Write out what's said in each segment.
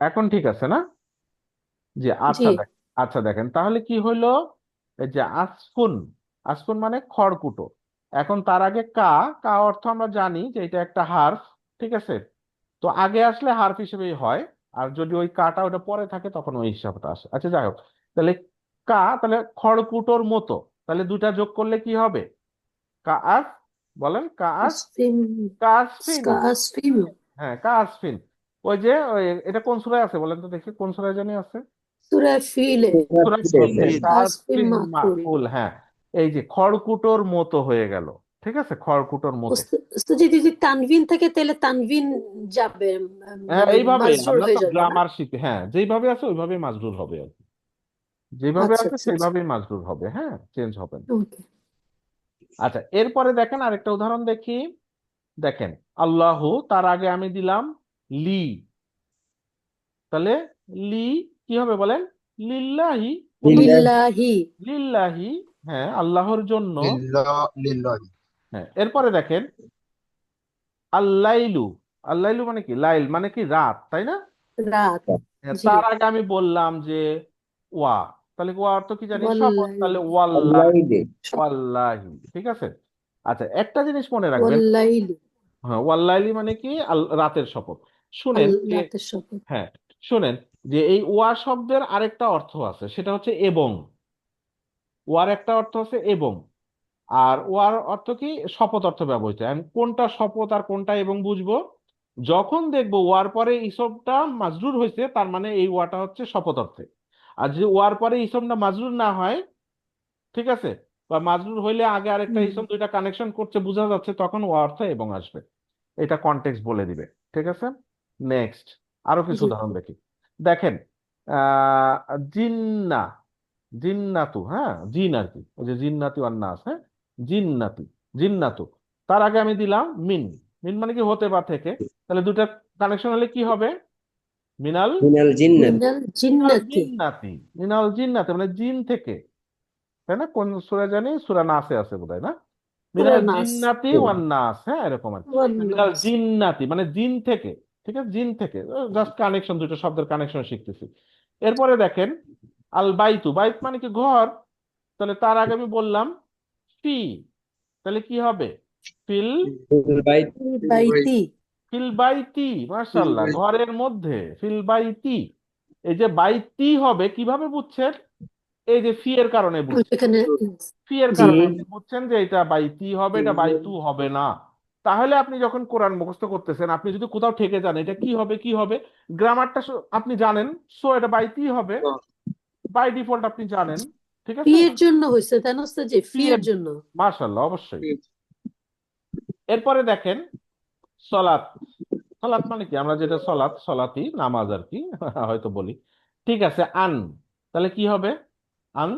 এখন ঠিক আছে না? যে জি আচ্ছা দেখ আচ্ছা দেখেন তাহলে কি হইল? এই যে আসফুন আসফুন মানে খড়কুটো। এখন তার আগে কা কা অর্থ আমরা জানি যে এটা একটা হার্ফ ঠিক আছে? তো আগে আসলে হার্ফ হিসেবেই হয় আর যদি ওই কাটা ওটা পরে থাকে তখন ওই হিসাবটা আসে। আচ্ছা যাই হোক তাহলে কা তাহলে খড়কুটোর মতো তাহলে দুটা যোগ করলে কি হবে? কাআস বলেন কাআস আসফিন। কাসফিন আসফিন। হ্যাঁ কাসফিন ওই যে ওই এটা কোন সূরায় আছে বলেন তো দেখি কোন সূরায় জানি আছে? সূরা ফিলে সূরা ফিলে মাকুল। মাকুল হ্যাঁ। এই যে খড়কুটোর মতো হয়ে গেল ঠিক আছে? খড়কুটোর মতো। যদি তানভিন থাকে তাহলে তানভিন যাবে হ্যাঁ মানে এইভাবে মাজরুর আমরা হয়ে তো যাবে। না গ্রামার শিখি হ্যাঁ যেইভাবে আছে ওইভাবেই মাজরুর হবে আর কি। যেভাবে আচ্ছা আছে আচ্ছা আচ্ছা। সেইভাবেই মাজরুর হবে হ্যাঁ চেঞ্জ হবে না। ওকে। আচ্ছা এরপরে দেখেন আরেকটা উদাহরণ দেখি। দেখেন আল্লাহ তার আগে আমি দিলাম লি। তাহলে লি কি হবে বলেন? লিল্লাহি। লিল্লাহি। লিল্লাহি হ্যাঁ আল্লাহর জন্য। লিল্লাহ। হ্যাঁ এরপরে দেখেন আল্লাইলু। আল্লাইলু মানে কি? লাইল মানে কি? রাত তাই না? রাত হ্যাঁ, তার আগে আমি বললাম যে ওয়া। তাহলে ওয়া অর্থ কি জানি? শপথ। তাহলে ওয়াল্লাহি। ওয়াল্লাহি ঠিক আছে? আচ্ছা একটা জিনিস মনে রাখবেন। ওয়াল্লাইলি। হ্যাঁ ওয়াল্লাহি মানে কি? রাতের শপথ। শুনেন হ্যাঁ শুনেন যে এই ওয়া শব্দের আরেকটা অর্থ আছে সেটা হচ্ছে এবং। ওয়ার একটা অর্থ আছে এবং। আর ওয়ার অর্থ কি? শপথ অর্থ ব্যবহৃত। আমি কোনটা শপথ আর কোনটা এবং বুঝব? যখন দেখব ওয়ার পরে ইসবটা মাজরুর হয়েছে তার মানে এই ওয়াটা হচ্ছে শপথ অর্থে। আর যদি ওয়ার পরে ইসমটা মাজরুর না হয় ঠিক আছে? বা মাজরুর হইলে আগে আরেকটা ইসম দুইটা কানেকশন করছে বোঝা যাচ্ছে তখন ওয়া অর্থ এবং আসবে। এটা কনটেক্সট বলে দিবে ঠিক আছে? নেক্সট আরও কিছু উদাহরণ দেখি। দেখেন আহ জিন্না জিন্নাতু হ্যাঁ? জিন আর কি। ওই যে জিন্নাতু আর নাস হ্যাঁ? জিন্নাতু জিন্নাতু। তার আগে আমি দিলাম মিন। মিন মানে কি? হতে বা থেকে। তাহলে দুটা কানেকশন হলে কি হবে? মিনাল মিনাল জিন্নাত। মিনাল জিন্নাতি। জিন্নাতি। মিনাল জিন্নাতি মানে জিন থেকে। তাই না? কোন সূরা জানি? সূরা নাসে আছে বোধহয় না? মিনাল জিন্নাতি ওয়ান নাস হ্যাঁ? এরকম আর কি। মিনাল জিন্নাতি মানে জিন থেকে। ঠিক আছে জিন থেকে জাস্ট কানেকশন দুটো শব্দের কানেকশন শিখতেছি। এরপরে দেখেন আল বাইতু বাইত মানে কি ঘর? তাহলে তার আগে আমি বললাম ফি তাহলে কি হবে? ফিল বাইতি। ফিল বাইতি। মাশাআল্লাহ ঘরের মধ্যে ফিল বাইতি। এই যে বাইতি হবে কীভাবে বুঝছেন? এই যে ফি এর কারণে বুঝছেন। এখানে ফি এর কারণে বুঝছেন যে এটা বাইতি হবে এটা বাইতু হবে না। তাহলে আপনি যখন কোরআন মুখস্থ করতেছেন আপনি যদি কোথাও ঠেকে যান এটা কি হবে কি হবে? গ্রামারটা আপনি জানেন সো এটা বাইতি হবে? বাই ডিফল্ট আপনি জানেন ঠিক আছে? এর জন্য হয়েছে তাই না ওস্তাদ জি? ফি ফি এর এর জন্য। মাশাআল্লাহ অবশ্যই। এরপরে দেখেন সলাৎ সলাৎ মানে কি? আমরা যেটা সলাৎ সলাতি নামাজ আর কি হয়তো বলি। ঠিক আছে আন। তাহলে কি হবে? আন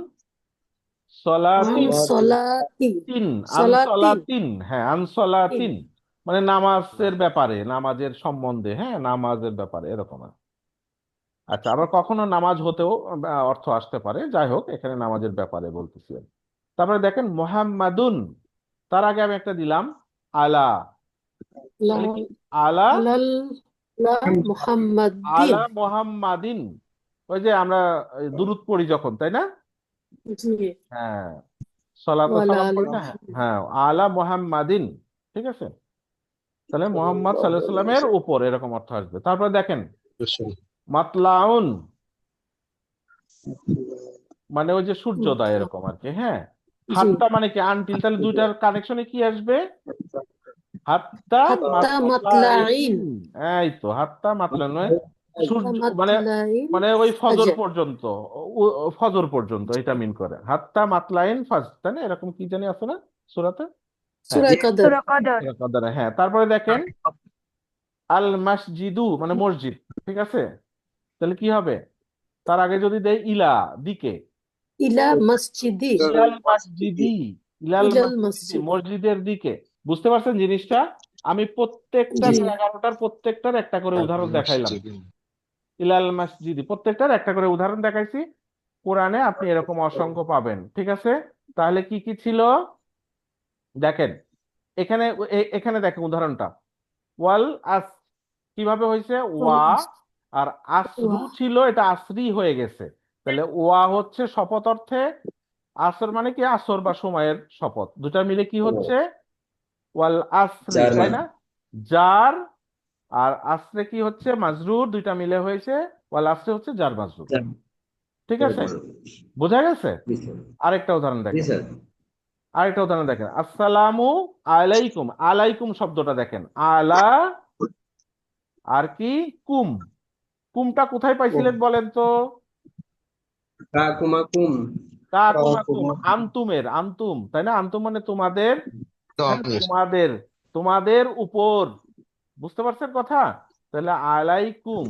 আন সলাতিন। সলাতি তিন আন সলাতিন। সলাতিন হ্যাঁ আন তিন। সলাতিন মানে নামাজের ব্যাপারে নামাজের সম্বন্ধে হ্যাঁ নামাজের ব্যাপারে এরকম আর। আচ্ছা আবার কখনো নামাজ হতেও অর্থ আসতে পারে যাই হোক এখানে নামাজের ব্যাপারে বলতেছি আমি তারপরে দেখেন মোহাম্মাদুন তার আগে আমি একটা দিলাম আলা। আলা? আলা মোহাম্মাদিন। ওই যে আমরা দুরূদ পড়ি যখন তাই না? জি। হ্যাঁ সলাত ওয়ালা সালাম আলি পড়ি না? হ্যাঁ আলা মোহাম্মাদিন ঠিক আছে? তাহলে মোহাম্মদ সাল্লাহ সাল্লামের উপর এরকম অর্থ আসবে। তারপরে দেখেন মাতলাউন মানে ওই যে সূর্যোদয় এরকম আর কি হ্যাঁ? জি। হাত্তা মানে কি আনটিল? তাহলে দুইটার কানেকশনে কি আসবে? হাত্তা হাত্তা মাতলাইন মাতলাইন এই তো হাত্তা মাতলাইন মানে সূর্য মানে মানে ওই ফজর পর্যন্ত ফজর পর্যন্ত এটা মিন করে। হাত্তা মাতলাইন ফাজ তাই না? এরকম কি জানি আছে না সূরাতে? হ্যাঁ সূরা কদর। সূরা কদর। সূরা কদরে হ্যাঁ তারপরে দেখেন আল মাসজিদু মানে মসজিদ ঠিক আছে? তাহলে কি হবে? তার আগে যদি দেয় ইলা দিকে। ইলা মসজিদি। ইলাল মসজিদি ইলাল ইলাল মসজিদি মসজিদের দিকে। বুঝতে পারছেন জিনিসটা? আমি প্রত্যেকটা এগারোটার প্রত্যেকটার একটা করে উদাহরণ দেখাইলাম। ইলাল মসজিদি। প্রত্যেকটার একটা করে উদাহরণ দেখাইছি। কোরআনে আপনি এরকম অসংখ্য পাবেন ঠিক আছে? তাহলে কি কি ছিল? দেখেন এখানে এখানে দেখেন উদাহরণটা। ওয়াল আস কীভাবে হয়েছে? ওয়া আর আসরু ছিল এটা আসরি হয়ে গেছে। তাহলে ওয়া হচ্ছে শপথ অর্থে আসর মানে কি? আসর বা সময়ের শপথ। দুটা মিলে কি হচ্ছে? ওয়াল আসরি তাই না? যার আর আসরে কি হচ্ছে? মাজরুর দুইটা মিলে হয়েছে ওয়াল আসরে হচ্ছে যার মাজরুর। ঠিক আছে? বোঝা গেছে? আরেকটা উদাহরণ দেখেন। আরেকটা উদাহরণ দেখেন। আসসালামু আলাইকুম। আলাইকুম শব্দটা দেখেন। আলা আর কি? কুম। কুমটা কোথায় পাইছিলেন বলেন তো? কাকুমা কুম কা কুমা কুম কাকুমা। আন্তুমের আন্তুম। তাই না? আন্তুম মানে হ্যাঁ, তোমাদের তোমাদের। তোমাদের উপর। বুঝতে পারছেন কথা? তাহলে আলাইকুম।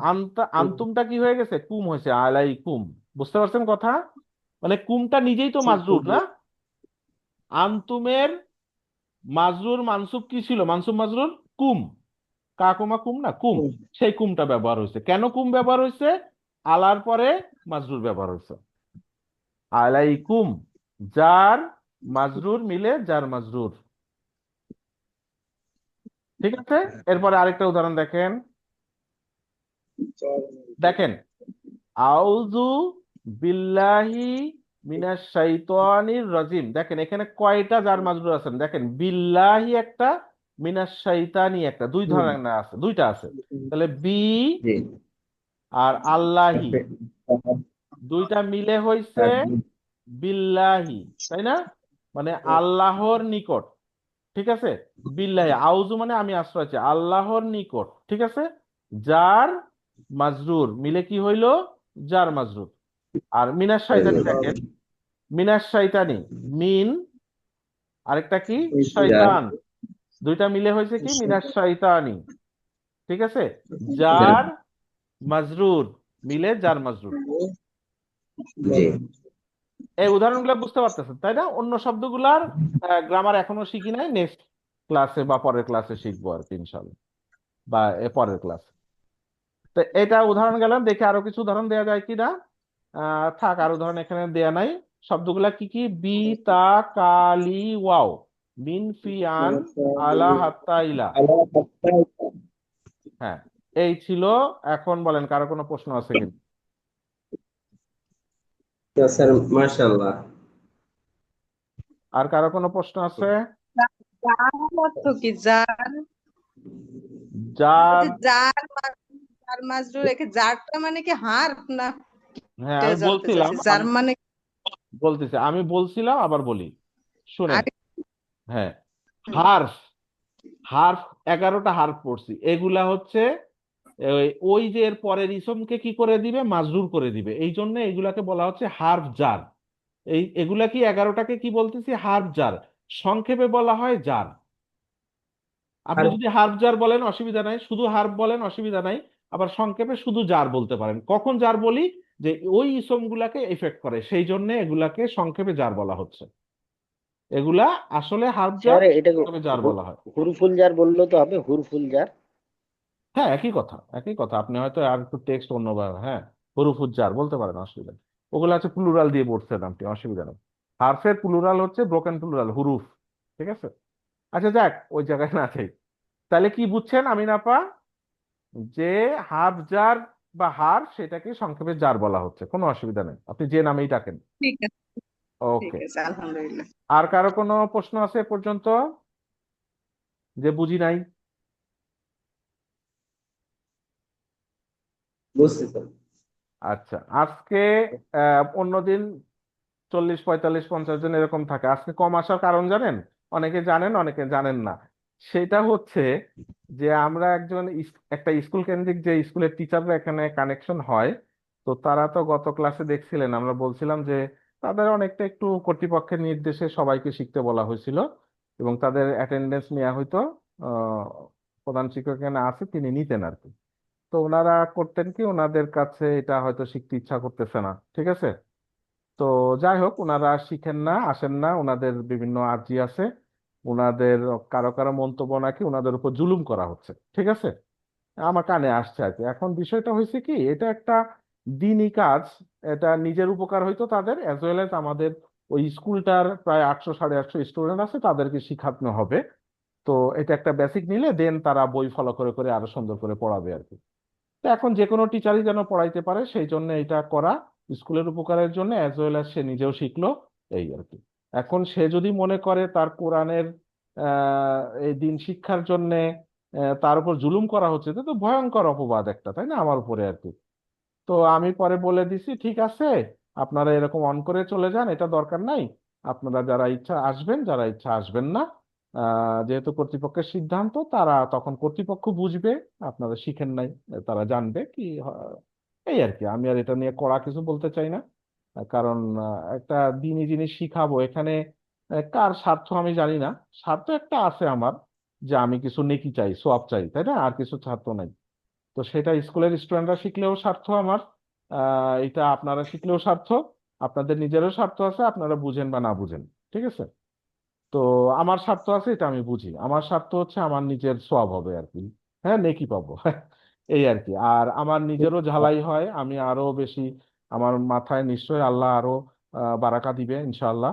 আন্তা, আন্তুমটা কি হয়ে গেছে? কুম হয়েছে, আলাইকুম। বুঝতে পারছেন কথা? মানে কুমটা নিজেই তো মাজরুর, না? আন্তুমের মাজরুর মানসুব কি ছিল? মানসুব মাজরুর? কুম। কাকুমা কুম না? কুম। সেই কুমটা ব্যবহার হয়েছে। কেন কুম ব্যবহার হয়েছে? আলার পরে মাজরুর ব্যবহার হয়েছে। আলাইকুম। যার মাজরুর মিলে যার মাজরুর। ঠিক আছে? এরপরে আরেকটা উদাহরণ দেখেন। দেখেন। আউযু বিল্লাহি মিনাশ শাইতানির রাজিম। দেখেন এখানে কয়টা যার মাজরুর আছেন দেখেন বিল্লাহি একটা মিনাশ শাইতানি একটা। দুই ধরনের আছে দুইটা আছে। তাহলে বি আর আল্লাহি। দুইটা মিলে হইছে বিল্লাহি তাই না? মানে আল্লাহর নিকট। ঠিক আছে? বিল্লাহি আউজু মানে আমি আশ্রয় আছি আল্লাহর নিকট ঠিক আছে? যার মাজরুর মিলে কি হইল? যার মাজরুর। আর মিনার শয়তানি দেখেন। মিনার শয়তানি মিন আরেকটা কি? শয়তান। দুইটা মিলে হয়েছে কি? মিনার শয়তানি ঠিক আছে? যার মাজরুর মিলে যার মাজরুর। এই উদাহরণগুলো বুঝতে পারতেছেন তাই না? অন্য শব্দগুলার গ্রামার এখনও শিখি নাই নেক্সট ক্লাসে বা পরের ক্লাসে শিখব আর কি ইনশাল্লাহ বা এ পরের ক্লাসে তো এটা উদাহরণ গেলাম দেখে আরও কিছু উদাহরণ দেওয়া যায় কি না থাক আর উদাহরণ এখানে দেয়া নাই। শব্দগুলা কি কি? বি তা কালি ওয়াও। মিন ফি আন আলা হাত্তা ইলা। হ্যাঁ এই ছিল এখন বলেন কারও কোনো প্রশ্ন আছে কি স্যার মাশাআল্লাহ। আর কারও কোনো প্রশ্ন আছে? কি মাজরুর একে মানে কি না? হ্যাঁ আমি বলছিলাম মানে বলতেছি আমি বলছিলাম আবার বলি। শুনেন। আরে- হ্যাঁ। হার্ফ হার্ফ এগারোটা হার্ফ পড়ছি। এগুলা হচ্ছে ওই যে এর পরের ইসমকে কি করে দিবে? মাজরুর করে দিবে। এই জন্য এগুলাকে বলা হচ্ছে হার্ফ জার। এই এগুলা কি এগারোটাকে কি বলতেছি? হার্ফ জার। সংক্ষেপে বলা হয় জার। আপনি যদি হার্ফ জার বলেন অসুবিধা নাই। শুধু হার্ফ বলেন অসুবিধা নাই। আবার সংক্ষেপে শুধু জার বলতে পারেন। কখন জার বলি? যে ওই ইসমগুলাকে এফেক্ট করে। সেই জন্য এগুলাকে সংক্ষেপে জার বলা হচ্ছে। এগুলা আসলে হার্ফ জার জার বলা হয়। হুরফুল জার বলল তো হবে। হুরফুল জার হ্যাঁ একই কথা একই কথা। আপনি হয়তো আর একটু টেক্সট অন্যভাবে হ্যাঁ হুরুফুজ্জার বলতে পারেন অসুবিধা নেই। ওগুলো আছে প্লুরাল দিয়ে বলছেন আপনি অসুবিধা নেই। হার্ফের প্লুরাল হচ্ছে ব্রোকেন প্লুরাল হুরুফ ঠিক আছে? আচ্ছা যাক ওই জায়গায় না থাক তাহলে কি বুঝছেন আমিন আপা? যে হার্ফ জার বা হার সেটাকে সংক্ষেপে জার বলা হচ্ছে কোনো অসুবিধা নেই। আপনি যে নামেই ডাকেন। ঠিক আছে। ঠিক ওকে আছে আলহামদুলিল্লাহ। আর কারও কোনো প্রশ্ন আছে এ পর্যন্ত? যে বুঝি নাই? আচ্ছা আজকে অন্যদিন চল্লিশ, পঁয়তাল্লিশ, পঞ্চাশ জন এরকম থাকে। আজকে কম আসার কারণ জানেন? অনেকে জানেন অনেকে জানেন না। সেটা হচ্ছে যে আমরা একজন একটা স্কুল কেন্দ্রিক যে স্কুলের টিচাররা এখানে কানেকশন হয়, তো তারা তো গত ক্লাসে দেখছিলেন, আমরা বলছিলাম যে তাদের অনেকটা একটু কর্তৃপক্ষের নির্দেশে সবাইকে শিখতে বলা হয়েছিল এবং তাদের অ্যাটেন্ডেন্স নেওয়া হয়তো প্রধান শিক্ষক এখানে আছে, তিনি নিতেন আর কি। তো ওনারা করতেন কি, ওনাদের কাছে এটা হয়তো শিখতে ইচ্ছা করতেছে না, ঠিক আছে? তো যাই হোক, ওনারা শিখেন না, আসেন না, ওনাদের বিভিন্ন আর্জি আছে, ওনাদের কারও কারও মন্তব্য নাকি ওনাদের উপর জুলুম করা হচ্ছে, ঠিক আছে? আমার কানে আসছে আর কি। এখন বিষয়টা হয়েছে কি, এটা একটা দিনই কাজ, এটা নিজের উপকার হয়তো তাদের অ্যাজ ওয়েল এজ আমাদের ওই স্কুলটার প্রায় আটশো, সাড়ে আটশো স্টুডেন্ট আছে, তাদেরকে শিখানো হবে। তো এটা একটা বেসিক নিলে দেন তারা বই ফলো করে করে আরও সুন্দর করে পড়াবে আর কি। তো এখন যে কোনো টিচারই যেন পড়াইতে পারে, সেই জন্য এটা করা স্কুলের উপকারের জন্য অ্যাজ ওয়েল অ্যাজ সে নিজেও শিখলো, এই আর কি। এখন সে যদি মনে করে তার কোরআনের এই দিন শিক্ষার জন্য তার উপর জুলুম করা হচ্ছে তো ভয়ঙ্কর অপবাদ একটা, তাই না? আমার উপরে আর কি। তো আমি পরে বলে দিছি, ঠিক আছে, আপনারা এরকম অন করে চলে যান, এটা দরকার নাই। আপনারা যারা ইচ্ছা আসবেন, যারা ইচ্ছা আসবেন না যেহেতু কর্তৃপক্ষের সিদ্ধান্ত, তারা তখন কর্তৃপক্ষ বুঝবে, আপনারা শিখেন নাই, তারা জানবে কি এই আর কি। আমি আর এটা নিয়ে কড়া কিছু বলতে চাই না, কারণ একটা দিনই জিনিস শিখাবো, এখানে কার স্বার্থ আমি জানি না। স্বার্থ একটা আছে আমার যে আমি কিছু নেকি চাই, সোয়াব চাই, তাই না? আর কিছু স্বার্থ নাই। তো সেটা স্কুলের স্টুডেন্টরা শিখলেও স্বার্থ আমার এটা আপনারা শিখলেও স্বার্থ, আপনাদের নিজেরও স্বার্থ আছে, আপনারা বুঝেন বা না বুঝেন, ঠিক আছে? তো আমার স্বার্থ আছে এটা আমি বুঝি। আমার স্বার্থ হচ্ছে আমার নিজের সওয়াব হবে আর কি হ্যাঁ নেকি পাবো। এই আর কি আর আমার নিজেরও ঝালাই হয় আমি আরও বেশি আমার মাথায় নিশ্চয়ই আল্লাহ আরও বারাকা দিবে ইনশাআল্লাহ।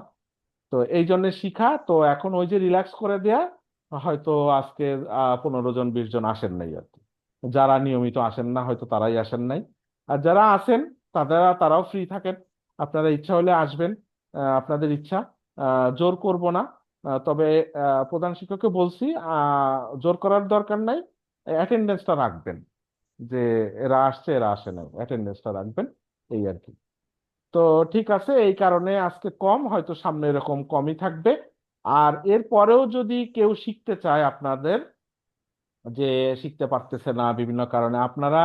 তো এই জন্য শিখা। তো এখন ওই যে রিল্যাক্স করে দেয়া হয়তো আজকে আহ পনেরো জন বিশ জন আসেন নাই আর কি যারা নিয়মিত আসেন না হয়তো তারাই আসেন নাই। আর যারা আসেন তারা তারাও ফ্রি থাকেন। আপনারা ইচ্ছা হলে আসবেন। আহ, আপনাদের ইচ্ছা। আহ, জোর করব না। তবে প্রধান শিক্ষককে বলছি জোর করার দরকার নাই। অ্যাটেন্ডেন্সটা রাখবেন, যে এরা আসছে, এরা আসে না অ্যাটেন্ডেন্সটা রাখবেন, এই আর কি। তো ঠিক আছে, এই কারণে আজকে কম, হয়তো সামনে এরকম কমই থাকবে। আর এর পরেও যদি কেউ শিখতে চায় আপনাদের, যে শিখতে পারতেছে না বিভিন্ন কারণে, আপনারা,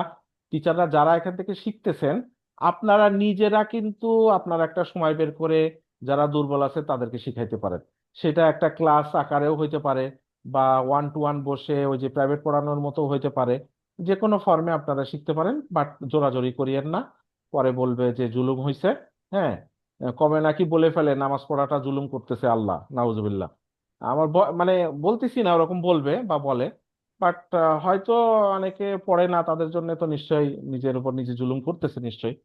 টিচাররা যারা এখান থেকে শিখতেছেন, আপনারা নিজেরা কিন্তু আপনারা একটা সময় বের করে যারা দুর্বল আছে তাদেরকে শিখাইতে পারেন। সেটা একটা ক্লাস আকারেও হইতে পারে বা ওয়ান টু ওয়ান বসে ওই যে প্রাইভেট পড়ানোর মতো হইতে পারে। যে কোনো ফর্মে আপনারা শিখতে পারেন বাট জোরাজোরি করিয়েন না। পরে বলবে যে জুলুম হইছে হ্যাঁ? কবে নাকি বলে ফেলে, নামাজ পড়াটা জুলুম করতেছে আল্লাহ, নাউজুবিল্লাহ। আমার মানে বলতেছি না, ওরকম বলবে বা বলে বাট হয়তো অনেকে পড়ে না, তাদের জন্য তো নিশ্চয়ই নিজের উপর নিজে জুলুম করতেছে নিশ্চয়ই।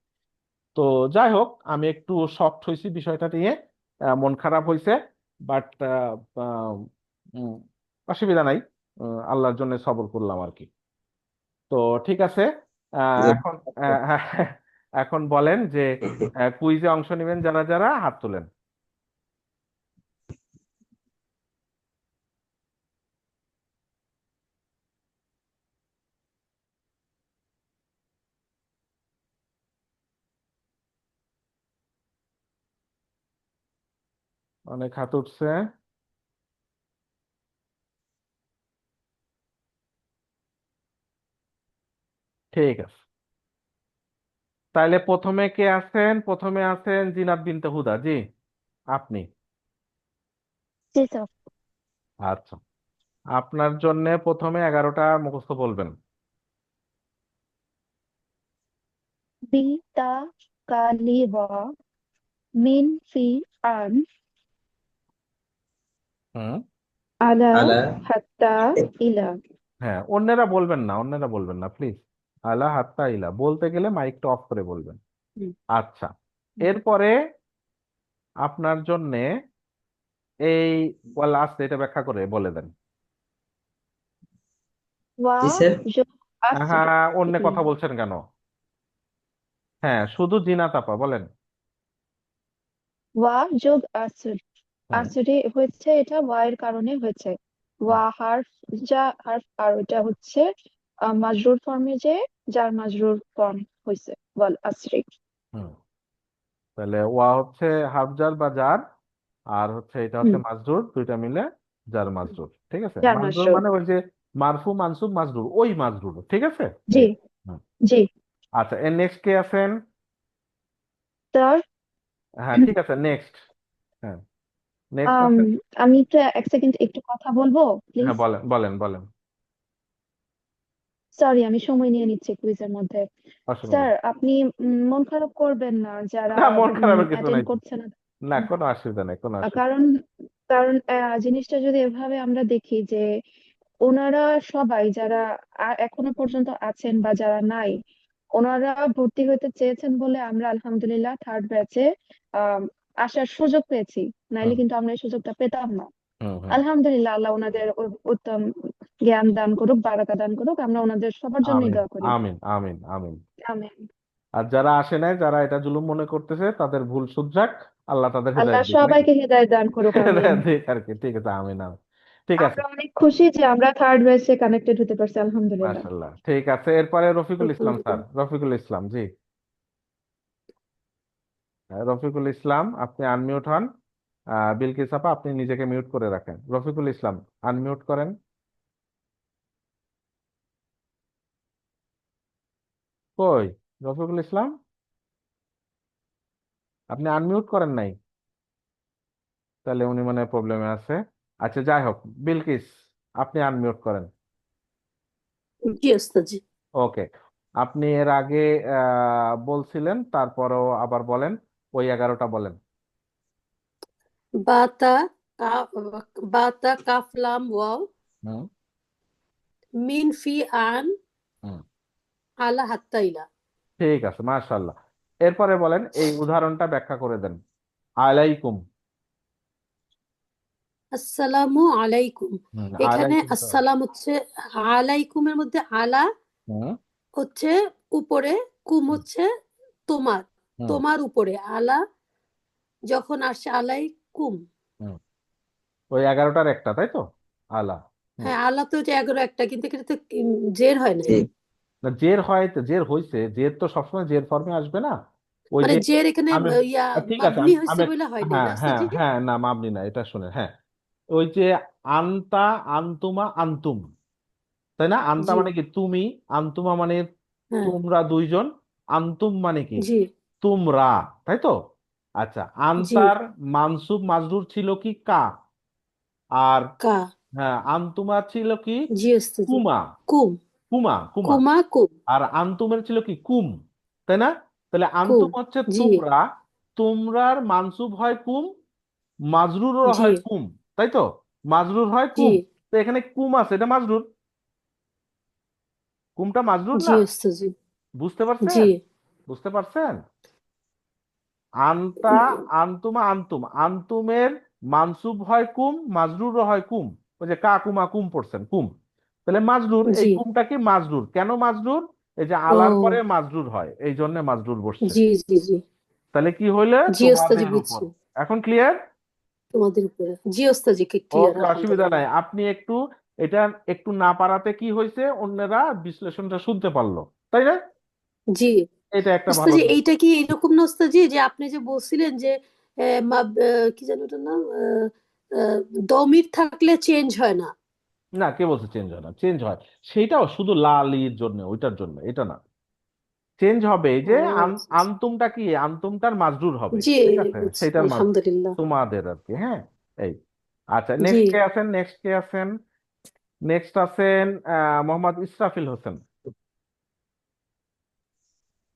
তো যাই হোক, আমি একটু শকড হয়েছি বিষয়টা নিয়ে মন খারাপ হয়েছে বাট অসুবিধা নাই। আল্লাহর জন্য সবর করলাম আর কি। তো ঠিক আছে আহ, এখন এখন বলেন যে কুইজে অংশ নেবেন যারা যারা হাত তোলেন। অনেক হাত উঠছে। ঠিক আছে। তাইলে প্রথমে কে আছেন? প্রথমে আছেন জিনাত বিনতে হুদা জি? আপনি? আচ্ছা। আপনার জন্য প্রথমে এগারোটা মুখস্থ বলবেন। বিতা কালিবা মিন ফি আন হুম। আলা আলা হাত্তা ইলা। হ্যাঁ অন্যেরা বলবেন না অন্যেরা বলবেন না প্লিজ আলা হাত্তা ইলা বলতে গেলে মাইকটা অফ করে বলবেন। আচ্ছা এরপরে আপনার জন্য এই লাস্ট এটা ব্যাখ্যা করে বলে দেন। ওয়া জি স্যার। যোগ আসর হ্যাঁ অন্য কথা বলছেন কেন? হ্যাঁ শুধু জিনাত আপা বলেন। ওয়া যোগ আসর হুম আসরে হয়েছে এটা ওয়া এর কারণে হয়েছে। ওয়া হার্ফ যা হার্ফ আর ওটা হচ্ছে মাজরুর ফর্মে যে যার মাজরুর ফর্ম হয়েছে ওয়াল আসরি হুম। তাহলে ওয়া হচ্ছে হাফ জার বা জার আর হচ্ছে এটা হচ্ছে মাজরুর দুইটা মিলে জার মাজরুর ঠিক আছে? যার মাজরুর মাজরুর। মানে ওই যে মারফু মানসুব মাজরুর ওই মাজরুর ঠিক আছে? জি। হুম। জি। আচ্ছা এর নেক্সট কে আছেন? স্যার হ্যাঁ ঠিক আছে নেক্সট হ্যাঁ। নেক্সট আম, আমি তো এক সেকেন্ড একটু কথা বলব প্লিজ হ্যাঁ বলেন বলেন বলেন। সরি আমি সময় নিয়ে নিচ্ছি কুইজের মধ্যে। অসুবিধা স্যার নেই। আপনি উম, মন খারাপ করবেন না যারা না মন খারাপের কিছু অ্যাটেন্ড নাই। করছে না। না কোনো অসুবিধা নেই কোনো আহ, অসুবিধা কারণ কারণ আহ, জিনিসটা যদি এভাবে আমরা দেখি যে ওনারা সবাই যারা আ- এখনও পর্যন্ত আছেন বা যারা নাই ওনারা ভর্তি হতে চেয়েছেন বলে আমরা আলহামদুলিল্লাহ থার্ড ব্যাচে আসার সুযোগ পেয়েছি। নাইলে কিন্তু আমরা এই সুযোগটা পেতাম না। হুম আলহামদুলিল্লাহ আল্লাহ ওনাদের উত্তম জ্ঞান দান করুক বারাকা দান করুক আমরা ওনাদের সবার জন্যই দোয়া করি। আমিন আমিন আমিন। আমিন। আর যারা আসে নাই যারা এটা জুলুম মনে করতেছে তাদের ভুল শুধরাক আল্লাহ তাদের আল্লাহ হেদায়েত দিক নাকি? সবাইকে হৃদায়ত দান করুক আমিন। আর কি ঠিক আছে আমিন আমিন। ঠিক আছে। আমরা অনেক খুশি যে আমরা থার্ড বেসে কানেক্টেড হতে পারছি আলহামদুলিল্লাহ। মাশাল্লাহ ঠিক আছে। এরপরে রফিকুল ইসলাম স্যার রফিকুল ইসলাম জি। হ্যাঁ, রফিকুল ইসলাম আপনি আনমিউট হন। বিলকিস আপা আপনি নিজেকে মিউট করে রাখেন। রফিকুল ইসলাম আনমিউট করেন। কই? রফিকুল ইসলাম? আপনি আনমিউট করেন নাই? তাহলে উনি মানে প্রবলেমে আছে। আচ্ছা যাই হোক বিলকিস আপনি আনমিউট করেন। জি ওস্তাদজি। ওকে। আপনি এর আগে আহ, বলছিলেন তারপরও আবার বলেন। ওই এগারোটা বলেন। বাতা বাতা কাফ লাম ওয়াও মিন ফি আন। আলা হাত্তা ইলা। ঠিক আছে মাশাল্লাহ এরপরে বলেন এই উদাহরণটা ব্যাখ্যা করে দেন। আলাইকুম। আসসালামু আলাইকুম। এখানে আসসালাম হচ্ছে আলাইকুমের মধ্যে আলা হচ্ছে উপরে কুম হচ্ছে তোমার। তোমার উপরে আলা যখন আসে আলাইকুম ওই এগারোটার একটা তাই তো? আলা। হ্যাঁ আলা তো যে এগারো একটা কিন্তু এখানে তো জের হয় না। না জের হয় তো জের হইছে। জের তো সবসময় জের ফর্মে আসবে না। ওই মানে যে জের এখানে আমি ইয়া ঠিক আছে মাবনি আমি হয়েছে আমি বলে হয় নাই হ্যাঁ না হ্যাঁ ওস্তাদজি হ্যাঁ না মাবনি না এটা শুনে হ্যাঁ। ওই যে আন্তা আন্তুমা আন্তুম। তাই না? আন্তা জি। মানে কি তুমি আন্তুমা মানে হ্যাঁ। তোমরা দুইজন আন্তুম মানে কি? জি। তোমরা তাই তো? আচ্ছা জি। আনতার মানসুব মাজরুর ছিল কি কা? আর কা। হ্যাঁ আন্তুমা ছিল কি? কুমা। কুম। কুমা কুমা। কুমা কুম। আর আন্তুমের ছিল কি? কুম। তাই না? তাহলে আন্তুম হচ্ছে তোমরা। তোমরার মানসুব হয় কুম মাজরুরও জি। হয় কুম তাই তো? মাজরুর হয় কুম। তো এখানে কুম আছে এটা মাজরুর? কুমটা মাজরুর না? বুঝতে পারছেন? বুঝতে পারছেন? আন্তা আন্তুমা আন্তুম। আন্তুমের মানসুব হয় কুম মাজরুরও হয় কুম। ওই যে কা কুমা পড়ছেন কুম। তাহলে মাজরুর এই কুমটা কি মাজরুর? কেন মাজরুর? এই যে আলার পরে মাজরুর হয় এই জন্য মাজরুর বসছে। জি জি জি। তাহলে কি হইলে? এখন ক্লিয়ার তোমাদের উপরে। জি ওস্তাদজি ক্লিয়ার ওকে অসুবিধা নাই। আপনি একটু এটা একটু না পারাতে কি হয়েছে অন্যরা বিশ্লেষণটা শুনতে পারল। তাই না? জি। এটা একটা ভালো এইটা কি এরকম না ওস্তাদজি যে আপনি যে বলছিলেন যে কি জানো ওটার নাম? দমির থাকলে চেঞ্জ হয় না। না কে বলছে চেঞ্জ হয় না? চেঞ্জ হয়। সেটাও শুধু লালির জন্য ওইটার জন্য এটা না। চেঞ্জ হবে যে ও আন- আচ্ছা। আন্তুমটা কি? আন্তুমটার মাজরুর হবে। ঠিক আছে? আলহামদুলিল্লাহ। তোমাদের আর কি হ্যাঁ? এই আচ্ছা নেক্সট কে আছেন? নেক্সট কে আছেন? নেক্সট আছেন মোহাম্মদ ইসরাফিল হোসেন।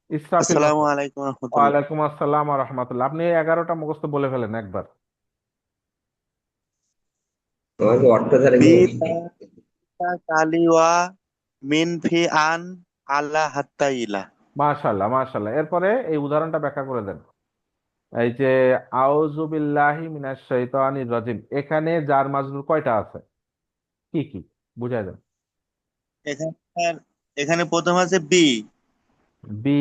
আসসালামু আলাইকুম রহমতুল্লাহ। ওয়ালাইকুম আসসালাম রহমতুল্লাহ। আপনি এগারোটা মুখস্থ বলে ফেলেন একবার। কালিওয়া মিন ফি আন আলা হাত্তা ইলা। এরপরে এই উদাহরণটা ব্যাখ্যা করে দেন। এই যে আউযু বিল্লাহি মিনাশ শাইতানির রাজিম। এখানে জার মাজরুর কয়টা আছে? কি কি? বুঝাই দেন। এখানে এখানে প্রথম আছে বি। বি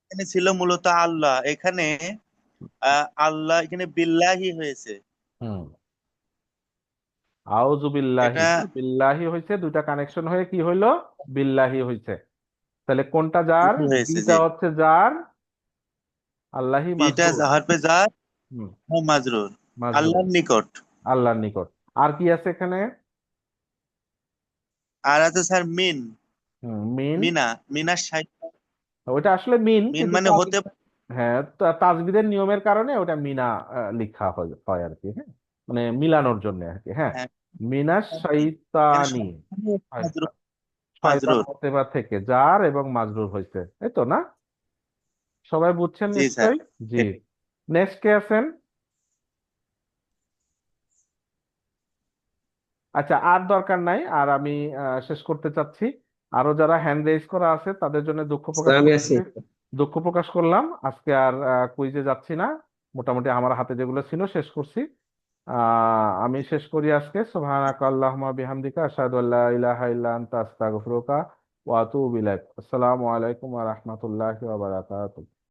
এখানে ছিল মূলত আল্লাহ। এখানে আল্লাহ এখানে বিল্লাহি হয়েছে। হুম। আউযু বিল্লাহি বিল্লাহি হয়েছে দুইটা কানেকশন হয়ে কি হইল? বিল্লাহি হয়েছে তাহলে কোনটা জার বিল্লাহি বিটা হচ্ছে জার আল্লাহি বিটা মাজরুর। হরফে জার হুম। ও মাজরুর। মাজরুর। আল্লাহর নিকট। আল্লাহর নিকট। আর কি আছে এখানে? আর আছে স্যার মিন। মিন? মিনা মিনার ওটা আসলে মিন মিন মানে হতে হ্যাঁ তাজবিদের নিয়মের কারণে ওটা মিনা লিখা হয় আর কি হ্যাঁ? মানে মিলানোর জন্য আর কি হ্যাঁ? হ্যাঁ, মিনাশ শাইতানি শয়তান থেকে জার এবং মাজরুর হয়েছে এই তো না? সবাই বুঝছেন জি স্যার। নিশ্চয়ই? জি। নেক্সট কে আছেন? আচ্ছা আর দরকার নাই আর আমি শেষ করতে চাচ্ছি। আরও যারা হ্যান্ড রেজ করা আছে তাদের জন্য দুঃখ প্রকাশ আমি আছি। দুঃখ প্রকাশ করলাম। আজকে আর কুইজে যাচ্ছি না। মোটামুটি আমার হাতে যেগুলো ছিল শেষ করছি। আমি শেষ করি আজকে। সুবহানাক আল্লাহুম্মা বিহামদিকা আশহাদু আল্লা ইলাহা ইল্লা আনতা আস্তাগফিরুকা ওয়া আতুবু ইলাইক। আসসালামু আলাইকুম ওয়া রাহমাতুল্লাহি ওয়া বারাকাতুহু।